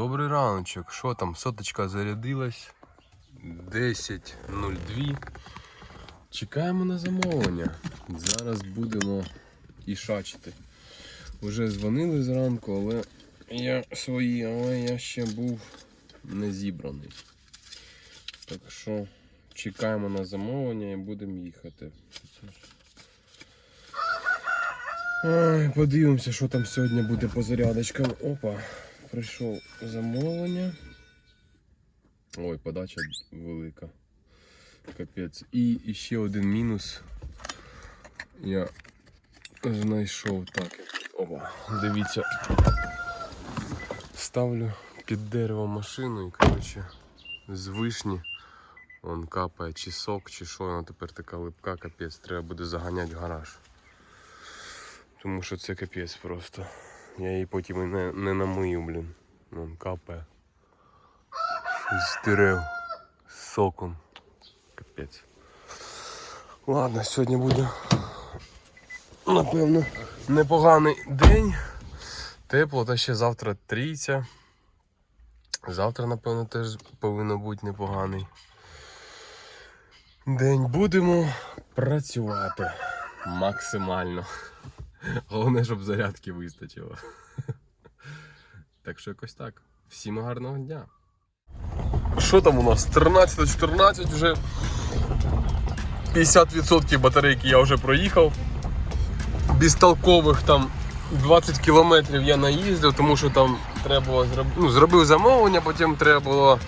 Добрий раночок. Що там? Соточка зарядилась. 10.02. Чекаємо на замовлення. Зараз будемо і шачити. Уже дзвонили зранку, але я свої, але я ще був не зібраний. Так що чекаємо на замовлення і будемо їхати. Ой, подивимося, що там сьогодні буде по зарядочкам. Опа, прийшов замовлення. Ой, подача велика. Капець. І, ще один мінус. Я знайшов так. Опа, дивіться. Ставлю під дерево машину і коротше з вишні. Вон капає чи сок, чи що, вона тепер така липка, капець, треба буде заганяти в гараж. Тому що це капець просто. Я її потім і не, не намию, блін. Вон капає. З соком. Капець. Ладно, сьогодні буде напевно непоганий день. Тепло, та ще завтра трійця. Завтра, напевно, теж повинно бути непоганий. День будемо працювати максимально. Головне, щоб зарядки вистачило. Так що якось так. Всім гарного дня. Що там у нас? 13-14 вже. 50% батарейки я вже проїхав. Безтолкових там 20 кілометрів я наїздив, тому що там треба було зробити. Ну, зробив замовлення, потім треба було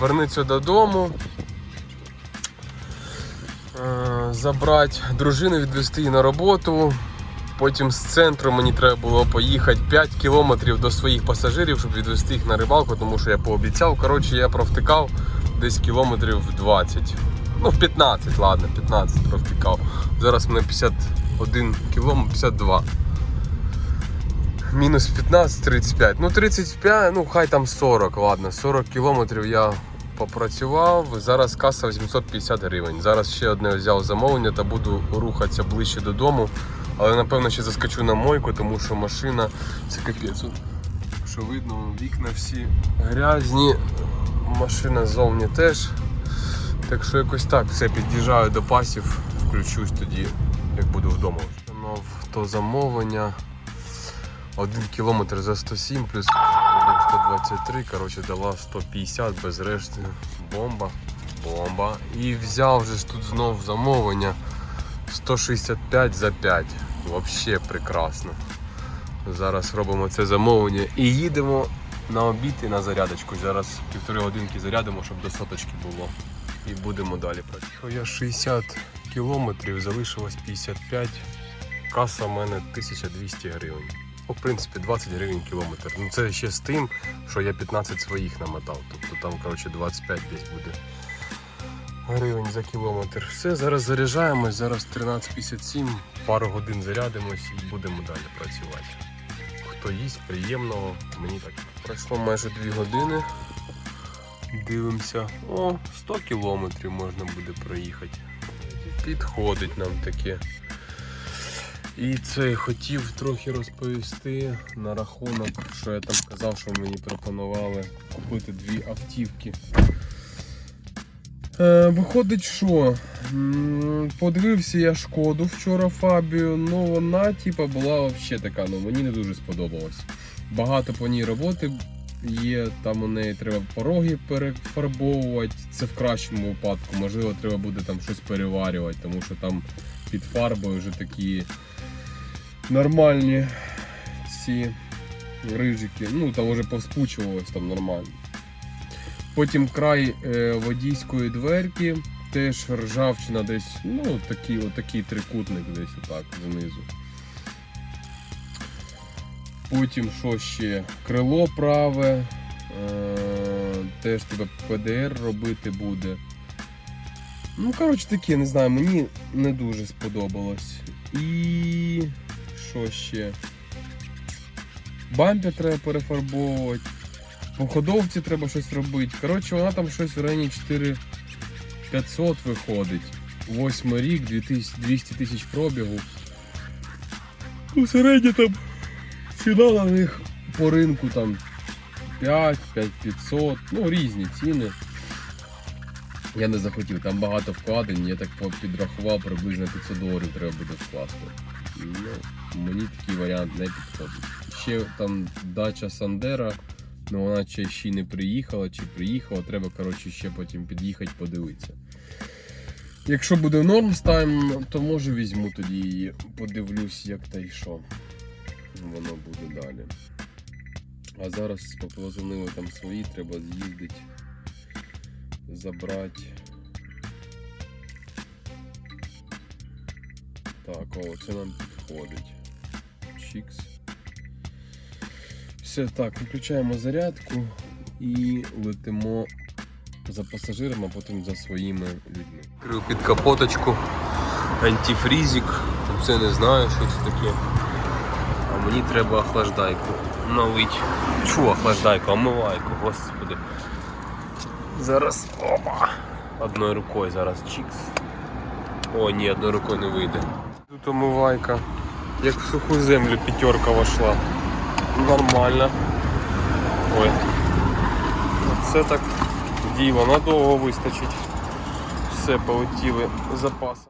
вернутися додому. Е, Забрати дружину, відвезти її на роботу. Потім з центру мені треба було поїхати 5 кілометрів до своїх пасажирів, щоб відвезти їх на рибалку, тому що я пообіцяв. Коротше, я провтикав десь кілометрів 20. Ну, в 15, ладно, 15 провтикав. Зараз мене 51 кілометр, 52. Мінус 15, 35. Ну, 35, ну хай там 40, ладно. 40 кілометрів я попрацював. Зараз каса 850 гривень. Зараз ще одне взяв замовлення та буду рухатися ближче додому. Але напевно ще заскочу на мойку, тому що машина це капець. Що видно, вікна всі грязні, машина ззовні теж. Так що якось так все під'їжджаю до пасів, включусь тоді, як буду вдома. Виконав то замовлення. Один кілометр за 107 плюс 123, коротше, дала 150 без решти. Бомба. Бомба. І взяв вже ж тут знов замовлення 165 за 5. Взагалі прекрасно. Зараз робимо це замовлення і їдемо на обід і на зарядочку. Зараз півтори годинки зарядимо, щоб до соточки було. І будемо далі працювати. Я 60 кілометрів, залишилось 55. Каса в мене 1200 гривень. Ну, в принципі, 20 гривень кілометр. Ну це ще з тим, що я 15 своїх намотав. Тобто там, коротше, 25 десь буде гривень за кілометр. Все, зараз заряджаємось, зараз 13.57, пару годин зарядимось і будемо далі працювати. Хто їсть, приємного, мені так. Пройшло майже 2 години. Дивимося. О, 100 кілометрів можна буде проїхати. Підходить нам таке. І це хотів трохи розповісти на рахунок, що я там казав, що мені пропонували купити дві автівки. Е, виходить, що подивився я шкоду вчора Фабію, ну вона типа була взагалі така, ну мені не дуже сподобалась. Багато по ній роботи є, там у неї треба пороги перефарбовувати. Це в кращому випадку. Можливо, треба буде там щось переварювати, тому що там під фарбою вже такі нормальні ці рижики. Ну там вже повспучувалось там нормально. Потім край е, водійської дверки, теж ржавчина десь, ну такий, отакий трикутник десь отак знизу. Потім що ще? Крило праве, е, теж тебе ПДР робити буде. Ну, коротше таке, не знаю, мені не дуже сподобалось. І що ще? Бампер треба перефарбовувати. По ходовці треба щось робити. Коротше, вона там щось в районі 4500 виходить. Восьмий рік, 200 тисяч пробігу. У середньо там ціна на них по ринку там 5, 5500, ну різні ціни. Я не захотів, там багато вкладень, я так підрахував, приблизно 500 доларів треба буде вкласти. Ну, мені такий варіант не підходить. Ще там дача Сандера, ну вона ще, ще не приїхала чи приїхала, треба коротше, ще потім під'їхати подивитися. Якщо буде норм стайм, то може візьму тоді її, подивлюсь, як та й що воно буде далі. А зараз позвонили там свої, треба з'їздити, забрати. Так, о, це нам підходить. Чікс. Все, так, виключаємо зарядку і летимо за пасажиром, а потім за своїми людьми. Крив під капоточку, антифрізик. Це не знаю, що це таке. А мені треба охлаждайку налить. Чу, охлаждайку, омивайку, господи. Зараз. Опа! Одною рукою зараз чікс. О, ні, одною рукою не вийде. Тут омивайка. Як в суху землю п'ятерка вошла. Нормально. Ой. Це так діло надовго вистачить. Все, полетіли запаси.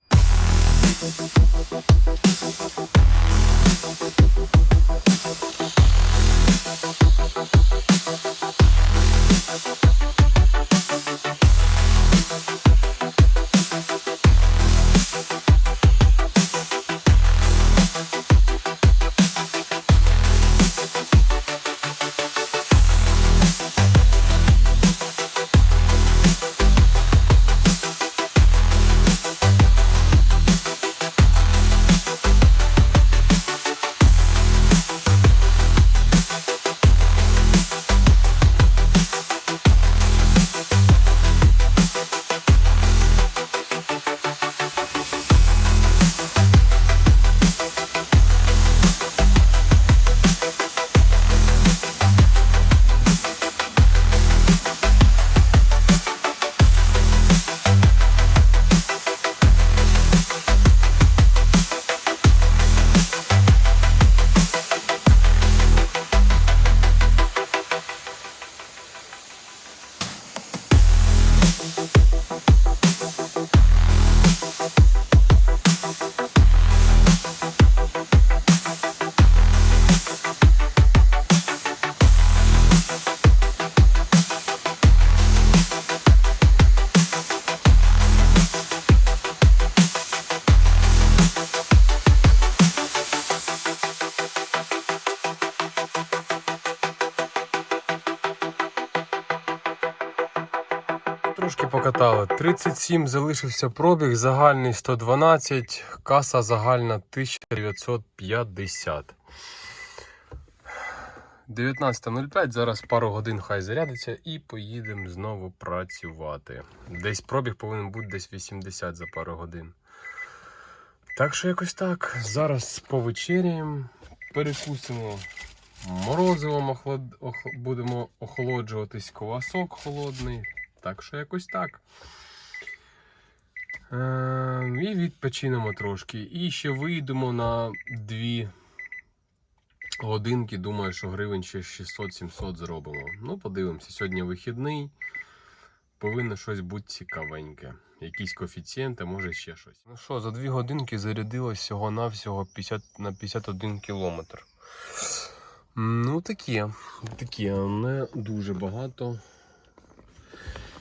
Трошки покатали. 37 залишився пробіг, загальний 112, каса загальна 1950. 19.05, зараз пару годин хай зарядиться і поїдемо знову працювати. Десь пробіг повинен бути десь 80 за пару годин. Так що якось так. Зараз повечеряємо, перекусимо морозивом, охлад... ох- будемо охолоджуватись, квасок холодний. Так що якось так. Е, і відпочинемо трошки. І ще вийдемо на дві годинки. Думаю, що гривень ще 600-700 зробимо. Ну, подивимося. Сьогодні вихідний. Повинно щось бути цікавеньке. Якісь коефіцієнти, може ще щось. Ну що, за дві годинки зарядилось всього-навсього 50 на 51 кілометр. Ну, таке. Таке, не дуже багато.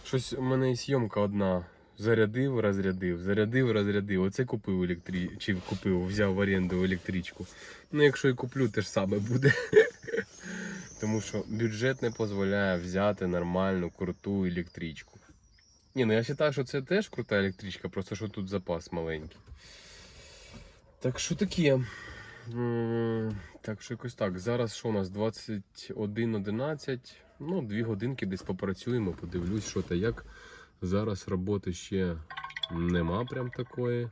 Щось у мене і зйомка одна. Зарядив, розрядив, зарядив, розрядив. Оце купив електрі... чи купив, взяв в оренду електричку. Ну, якщо і куплю, те ж саме буде. Тому що бюджет не дозволяє взяти нормальну, круту електричку. Ні, ну я вважаю, що це теж крута електричка, просто що тут запас маленький. Так що таке. Так що якось так. Зараз що у нас 21.11. Ну, дві годинки десь попрацюємо, подивлюсь, що та як. Зараз роботи ще нема прям такої.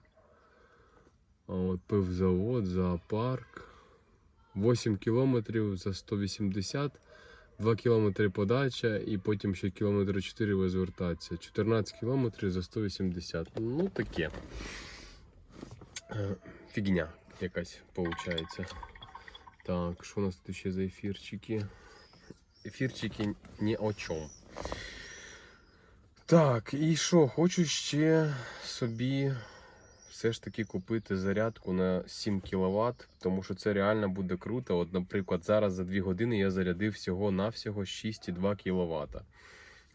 А от пивзавод, зоопарк. 8 кілометрів за 180, 2 кілометри подача і потім ще кілометри 4 возвертатися. 14 кілометрів за 180. Ну таке. Е, Фігня якась виходить. Так, що у нас тут ще за ефірчики? Ефірчики ні о чому. Так, і що, хочу ще собі все ж таки купити зарядку на 7 кВт, тому що це реально буде круто. От, наприклад, зараз за 2 години я зарядив всього-навсього 6,2 кВт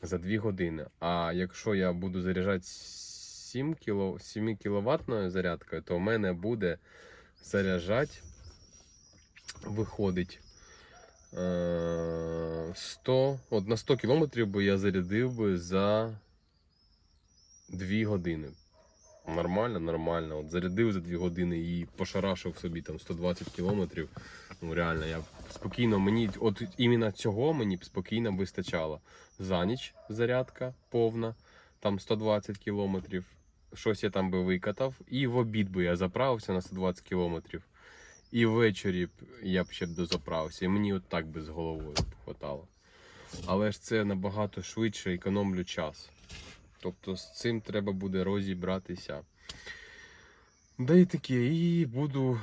за 2 години. А якщо я буду заряджати 7 кіло, 7 кВт зарядкою, то в мене буде заряджати, виходить. Е, 100, от на 100 кілометрів би я зарядив би за 2 години. Нормально, нормально. От зарядив за 2 години і пошарашив собі там 120 кілометрів. Ну реально, я спокійно мені, от іменно цього мені б спокійно вистачало. За ніч зарядка повна, там 120 кілометрів. Щось я там би викатав. І в обід би я заправився на 120 кілометрів. І ввечері я б ще б дозаправився. І мені от так би з головою хватало. Але ж це набагато швидше економлю час. Тобто з цим треба буде розібратися. Да і таке, і буду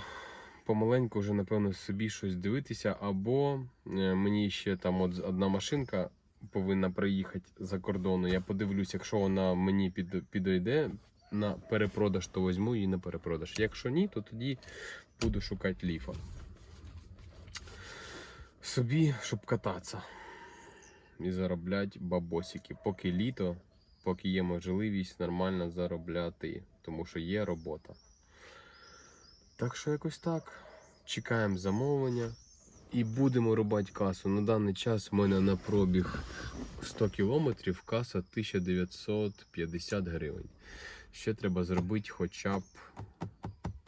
помаленьку вже, напевно, собі щось дивитися. Або е, мені ще там от одна машинка повинна приїхати за кордону. Я подивлюсь, якщо вона мені під, підійде на перепродаж, то візьму її на перепродаж. Якщо ні, то тоді буду шукати ліфа. Собі, щоб кататися і заробляти бабосики. Поки літо, поки є можливість нормально заробляти, тому що є робота. Так що якось так. Чекаємо замовлення і будемо рубати касу. На даний час у мене на пробіг 100 кілометрів каса 1950 гривень. Ще треба зробити хоча б,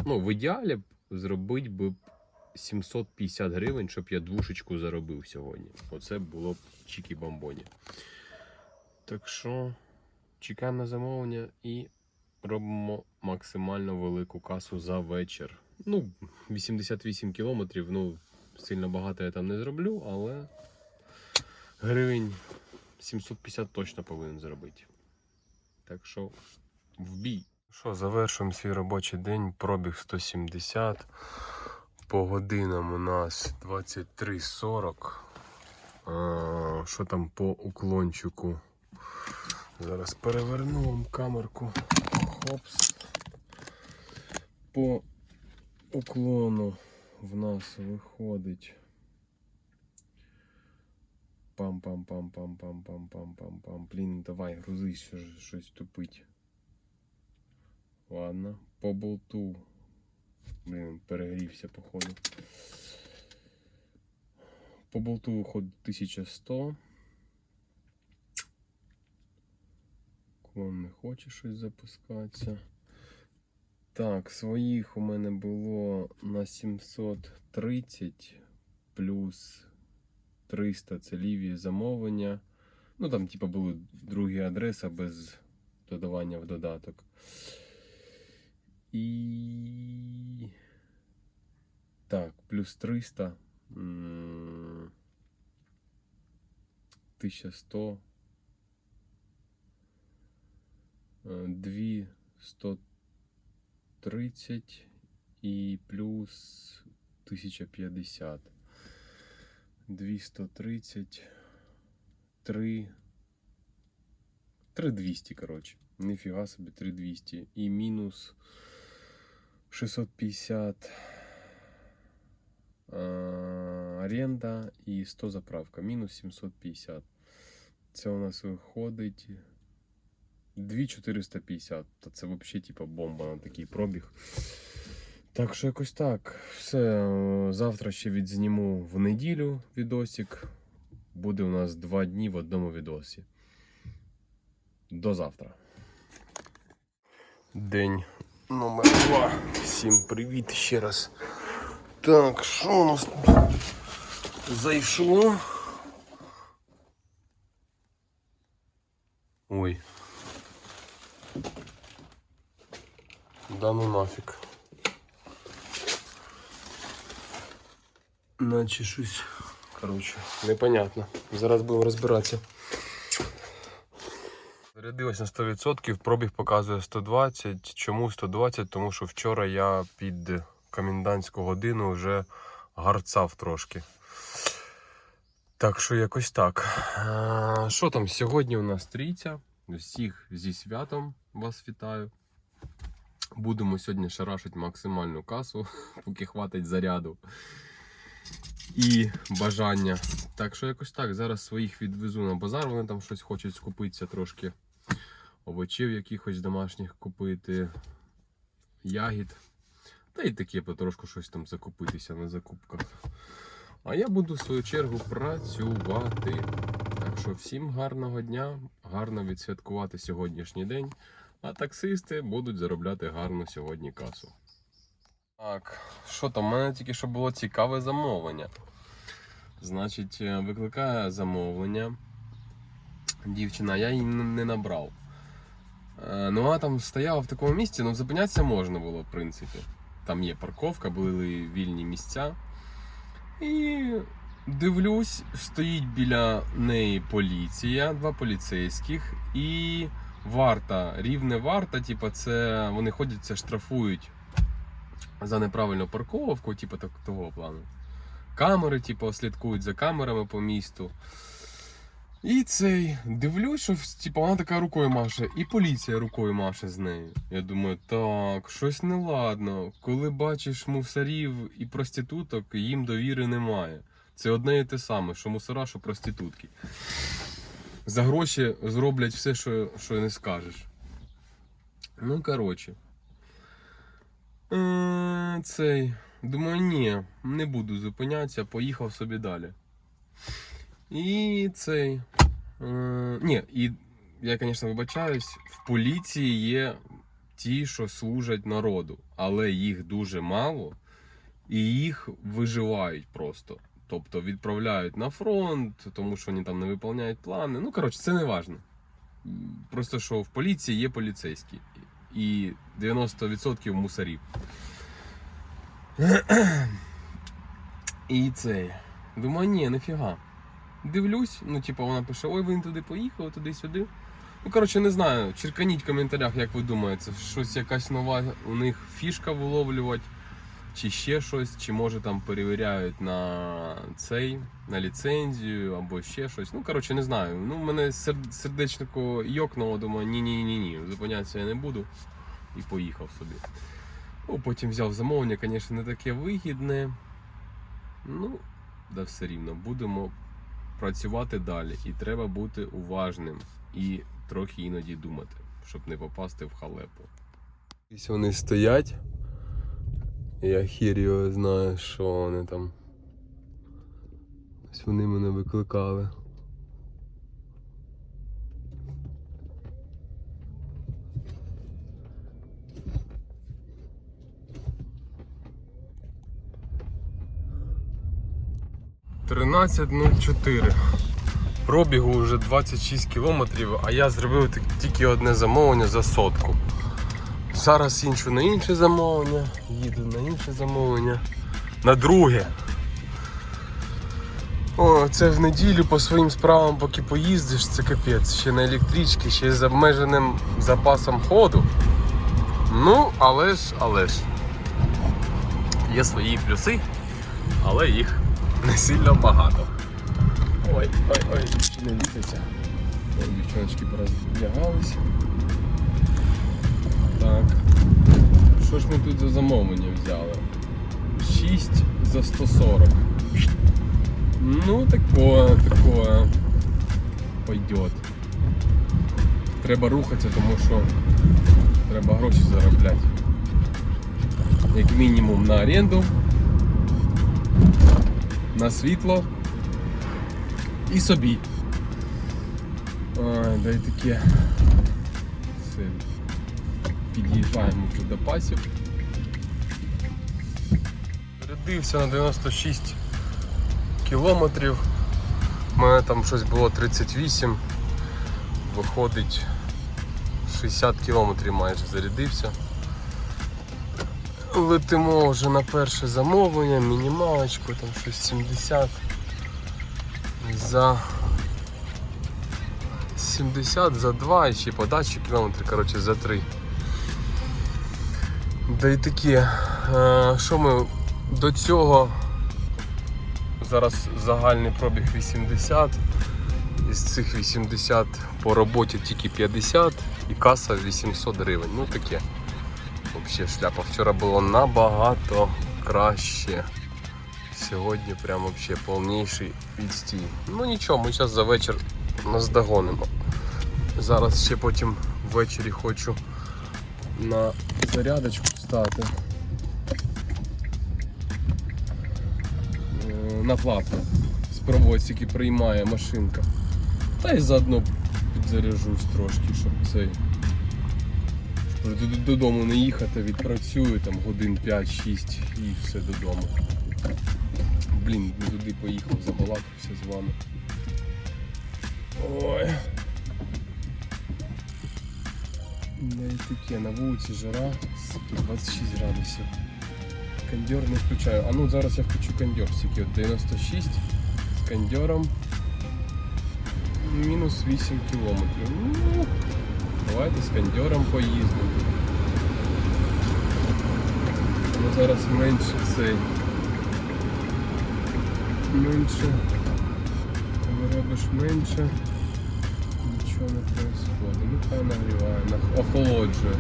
ну, в ідеалі б зробити би 750 гривень, щоб я двушечку заробив сьогодні. Оце було б чікі-бомбоні. Так що чекаємо на замовлення і робимо максимально велику касу за вечір. Ну, 88 кілометрів, ну, сильно багато я там не зроблю, але гривень 750 точно повинен зробити. Так що в бій. Що, завершуємо свій робочий день, пробіг 170. По годинам у нас 23.40. Що там по уклончику? Зараз переверну вам камерку. Хопс. По уклону в нас виходить. Пам-пам-пам-пам-пам-пам-пам-пам-пам. Блін, давай, грузи що ж- щось тупить. Ладно, по болту. Блін, перегрівся, походу. По болту виходить 1100. Клон не хоче щось запускатися. Так, своїх у мене було на 730 плюс 300 це ліві замовлення. Ну там, типу, були другі адреса без додавання в додаток. І. Так, плюс 300. м, 1100. е, 2 130 і плюс 1050. 230. 3. 3200, короче. Нифига себе, 3200. І мінус 650 а, оренда і 100 заправка. Мінус 750. Це у нас виходить 2450. Та це взагалі типа бомба на такий пробіг. Так що якось так. Все. е, Завтра ще відзніму в неділю відосик. Буде у нас два дні в одному відосі. До завтра. День номер два. Всім привіт ще раз. Так, що у нас тут зайшло? Ой. Да ну нафіг. Наче щось. Коротше, непонятно. Зараз будемо розбиратися. Зарядилось на 100%, пробіг показує 120. Чому 120? Тому що вчора я під комендантську годину вже гарцав трошки. Так що якось так. Що там? Сьогодні у нас трійця. Всіх зі святом вас вітаю. Будемо сьогодні шарашити максимальну касу, поки хватить заряду і бажання. Так що якось так. Зараз своїх відвезу на базар, вони там щось хочуть скупитися трошки. Овочів якихось домашніх купити, ягід. Та й таке потрошку щось там закупитися на закупках. А я буду в свою чергу працювати. Так що всім гарного дня, гарно відсвяткувати сьогоднішній день. А таксисти будуть заробляти гарну сьогодні касу. Так, що там? У мене тільки що було цікаве замовлення. Значить, е, викликає замовлення. Дівчина, я її не набрав. Е, Ну, вона там стояла в такому місці, ну зупинятися можна було, в принципі. Там є парковка, були вільні місця. І дивлюсь, стоїть біля неї поліція, два поліцейських і варта, рівне варта, типу, це вони ходять, це штрафують за неправильну парковку, типу так, того плану. Камери, типу, слідкують за камерами по місту. І цей дивлюсь, що типу, вона така рукою маше, і поліція рукою маше з нею. Я думаю, так, щось неладно. Коли бачиш мусорів і проституток, їм довіри немає. Це одне і те саме, що мусора, що проститутки. За гроші зроблять все, що, що не скажеш. Ну, коротше. Е, Цей. Думаю, ні, не буду зупинятися, поїхав собі далі. І цей. Е, ні, і я, звісно, вибачаюсь, в поліції є ті, що служать народу, але їх дуже мало, і їх виживають просто. Тобто відправляють на фронт, тому що вони там не виконують плани. Ну, коротше, це не важливо. Просто що в поліції є поліцейські. І 90% мусорів. І цей. Думаю, ні, нафіга. Дивлюсь, ну, типу, вона пише, ой, він туди поїхав, туди-сюди. Ну, коротше, не знаю. Черканіть в коментарях, як ви думаєте, щось якась нова у них фішка виловлювати, чи ще щось, чи може там перевіряють на цей, на ліцензію або ще щось. Ну, коротше, не знаю. Ну, мене сер- сердечко йокнуло, думаю, ні-ні-ні-ні, зупинятися я не буду. І поїхав собі. Ну, потім взяв замовлення, звісно, не таке вигідне. Ну, да все рівно, будемо працювати далі. І треба бути уважним і трохи іноді думати, щоб не попасти в халепу. Ось вони стоять. Я хір його знаю, що вони там. Ось вони мене викликали. Тринадцять нуль чотири. Пробігу вже 26 кілометрів, а я зробив тільки одне замовлення за сотку. Зараз іншу на інше замовлення, їду на інше замовлення, на друге. О, це в неділю по своїм справам, поки поїздиш, це капець. Ще на електричці, ще з обмеженим запасом ходу. Ну, але ж, але ж. Є свої плюси, але їх не сильно багато. Ой, ой, ой, не літиться. Дівчоночки пороздягались. Так. Що ж ми тут за замовлення взяли? 6 за 140. Ну, такое, такое. Пойдет. Треба рухатися, тому що треба гроші заробляти. Як мінімум на оренду, на світло і собі. Ай, дай таке. Під'їжджаємо до пасів. Зарядився на 96 кілометрів. У мене там щось було 38. Виходить 60 кілометрів майже зарядився. Летимо вже на перше замовлення, мінімалочку, там щось 70 за 70 за 2 і ще подачі кілометри, коротше, за 3. Да і таке, е, що ми до цього зараз загальний пробіг 80. Із цих 80 по роботі тільки 50 і каса 800 гривень. Ну таке. Взагалі шляпа. Вчора було набагато краще. Сьогодні прям вообще повніший відстій. Ну нічого, ми зараз за вечір наздогонимо. Зараз ще потім ввечері хочу на зарядочку стати. Е, На плату. Спробувати, скільки приймає машинка. Та й заодно підзаряжусь трошки, щоб цей. Додому не їхати, відпрацюю там годин 5-6 і все додому. Блін, не туди поїхав, забалакався з вами. Ой. Да таке, на вулиці жара, 26 градусів. Кондьор не включаю. А ну зараз я включу кондьор, скільки от 96 з кондьором. Мінус 8 кілометрів. Давайте з кондьором поїздимо. Ну, Зараз менше цей. Менше. Коли робиш менше, нічого не відбувається. Ну хай нагріває, охолоджує.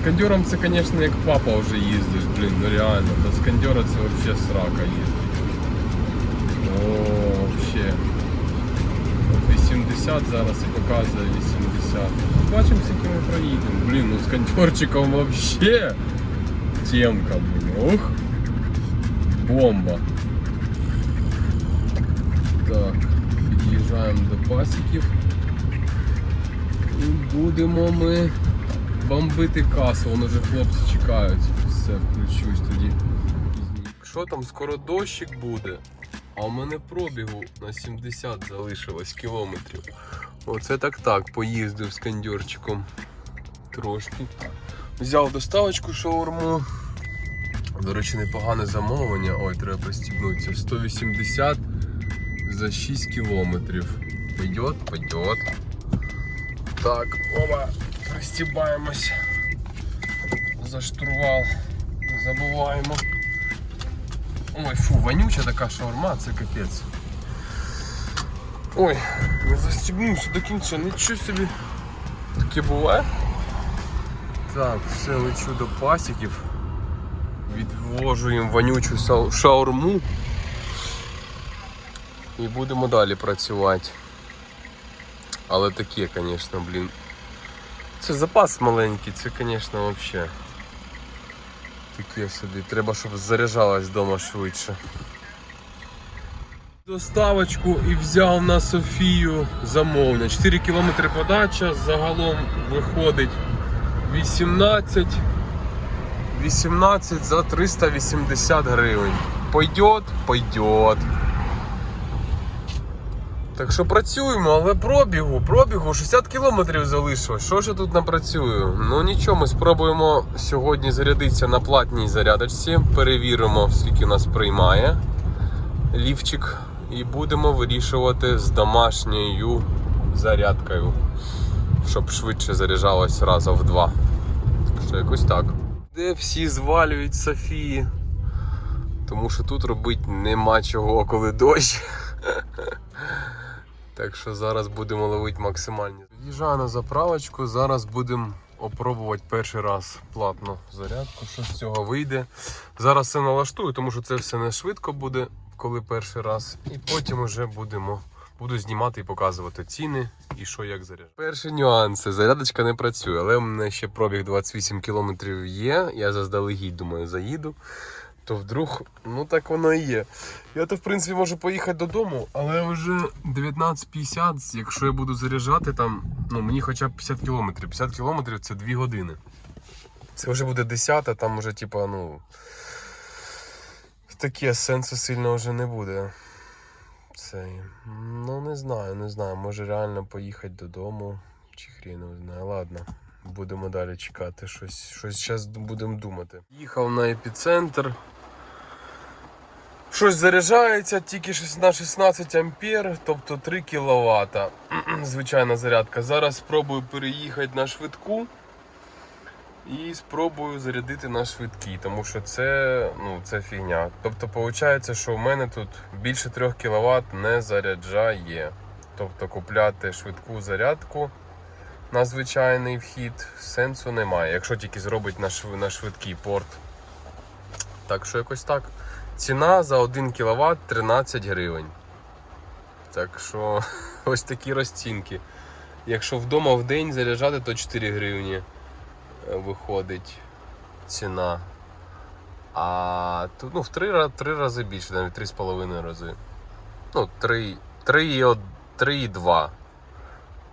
З кондьором це, звісно, як папа вже їздиш, блін, ну реально. Без кондьора це взагалі срака їздить. О, взагалі. 70 зараз і показує 80. Бачимо, скільки ми проїдемо. Блін, ну з кондерчиком вообще темка, блін. Ух. Бомба. Так, під'їжджаємо до пасіків. І будемо ми бомбити касу, вони вже хлопці чекають. Все, включусь тоді. Що там, скоро дощик буде? А у мене пробігу на 70 залишилось кілометрів. Оце так так, поїздив з кондьорчиком трошки. Взяв доставочку шаурму. До речі, непогане замовлення. Ой, треба пристібнутися. 180 за 6 кілометрів. Пойдет, пойдет. Так, оба, пристібаємось за штурвал. Не забуваємо. Ой, фу, вонюча така шаурма, це капець. Ой, не застібнувся до кінця, нічого собі. Таке буває. Так, все лечу до пасіків. Відвожу їм вонючу шаурму. І будемо далі працювати. Але таке, звісно, блін. Це запас маленький, це, звісно, взагалі. Таке собі. Треба, щоб заряджалась вдома швидше. Доставочку і взяв на Софію замовлення. 4 км подача, загалом виходить 18. 18 за 380 гривень. Пойдет, пойдет. Так що працюємо, але пробігу, пробігу 60 кілометрів залишилось. Що ж я тут напрацюю? Ну нічого, ми спробуємо сьогодні зарядитися на платній зарядочці. Перевіримо, скільки нас приймає лівчик. І будемо вирішувати з домашньою зарядкою, щоб швидше заряджалось разом в два. Так що якось так. Де всі звалюють Софії. Тому що тут робити нема чого, коли дощ. Так що зараз будемо ловити максимальні. Їжджаю на заправочку, зараз будемо опробувати перший раз платну зарядку. Що з цього вийде. Зараз все налаштую, тому що це все не швидко буде, коли перший раз. І потім вже будемо. Буду знімати і показувати ціни і що як заряджати. Перші нюанси. Зарядочка не працює, але у мене ще пробіг 28 км є. Я заздалегідь думаю, заїду. То вдруг, ну так воно і є. Я то в принципі можу поїхати додому, але вже 19.50, якщо я буду заряджати там, ну мені хоча б 50 кілометрів. 50 кілометрів це 2 години. Це вже буде 10, там вже типа, ну. Таке сенсу сильно вже не буде. Цей. Ну не знаю, не знаю. Може реально поїхати додому. Чи хрін його знає. Ладно. Будемо далі чекати. Щось, щось зараз будемо думати. Їхав на епіцентр. Щось заряджається тільки на 16 ампер, тобто 3 кВт. Звичайна зарядка. Зараз спробую переїхати на швидку І спробую зарядити на швидкій, тому що це, ну, це фігня. Тобто, виходить, що в мене тут більше 3 кВт не заряджає. Тобто купляти швидку зарядку на звичайний вхід сенсу немає, якщо тільки зробить на швидкий порт. Так що якось так. Ціна за 1 кВт 13 гривень. Так що ось такі розцінки. Якщо вдома в день заряджати, то 4 гривні е, виходить ціна. А тут ну, в 3, 3 рази більше, навіть 3,5 рази. Ну, 3, 3 і од- 3,2.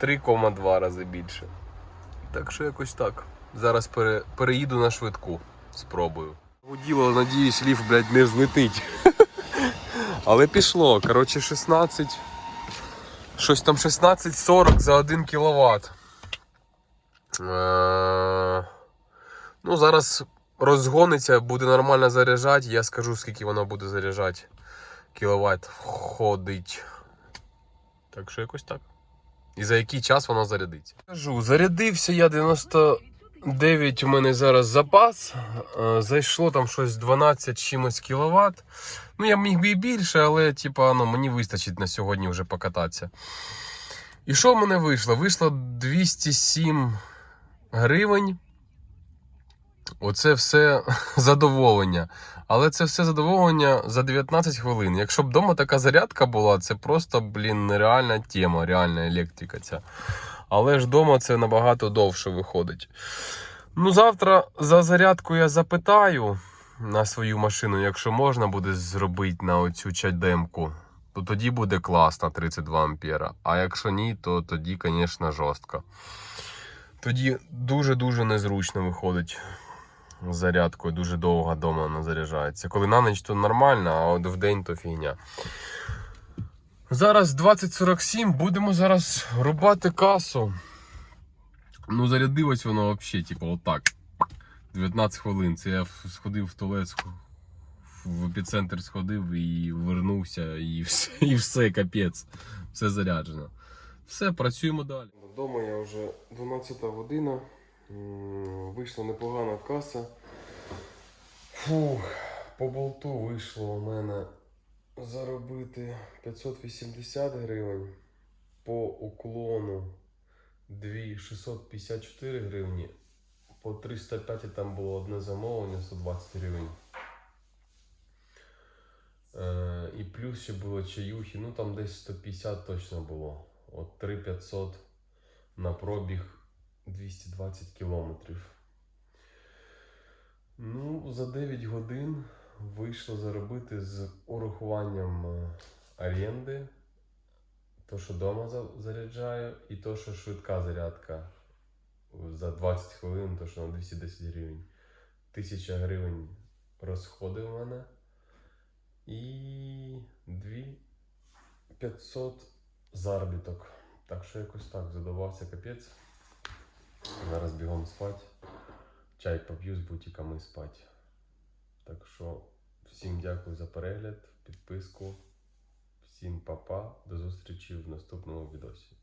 3,2 рази більше. Так що якось так. Зараз пере, переїду на швидку. Спробую. Гуділо, надіюсь, ліфт, блядь, не взлетить. Але пішло. Коротше, 16. Щось там 16,40 за 1 кВт. Е, ну, зараз розгониться, буде нормально заряджати. Я скажу, скільки воно буде заряджати. Кіловат входить. Так що якось так. І за який час воно зарядиться. Кажу, зарядився я 99 у мене зараз запас. Е, Зайшло там щось 12 чимось кіловат. Ну, я міг би і більше, але типа, ну, мені вистачить на сьогодні вже покататися. І що в мене вийшло? Вийшло 207 гривень. Оце все задоволення. Але це все задоволення за 19 хвилин. Якщо б вдома така зарядка була, це просто, блін, нереальна тема, реальна електрика ця. Але ж вдома це набагато довше виходить. Ну, завтра за зарядку я запитаю на свою машину, якщо можна буде зробити на оцю чадемку, то тоді буде класно 32 ампера. А якщо ні, то тоді, звісно, жорстко. Тоді дуже-дуже незручно виходить з зарядкою, дуже довго вдома вона заряджається. Коли на ніч, то нормально, а от вдень то фігня. Зараз 20.47, будемо зараз рубати касу. Ну, зарядилось воно взагалі, типу, отак. 19 хвилин. Це я сходив в туалет, в епіцентр сходив і вернувся, і все, і все, капець. Все заряджено. Все, працюємо далі. Додому я вже 12 година. Вийшла непогана каса. Фух, по болту вийшло у мене заробити 580 гривень. По уклону 2654 гривні. По 305 там було одне замовлення 120 гривень. Е, і плюс ще було чаюхи, ну там десь 150 точно було. От 3500 на пробіг 220 кілометрів. Ну, за 9 годин вийшло заробити з урахуванням е, оренди, то, що вдома заряджаю, і то, що швидка зарядка за 20 хвилин, то що на 210 гривень. 1000 гривень розходи в мене. І 2500 заробіток. Так що якось так задавався капець. Зараз бігом спать. Чай поп'ю з бутиками і спать. Так що всім дякую за перегляд, підписку. Всім па-па. До зустрічі в наступному відосі.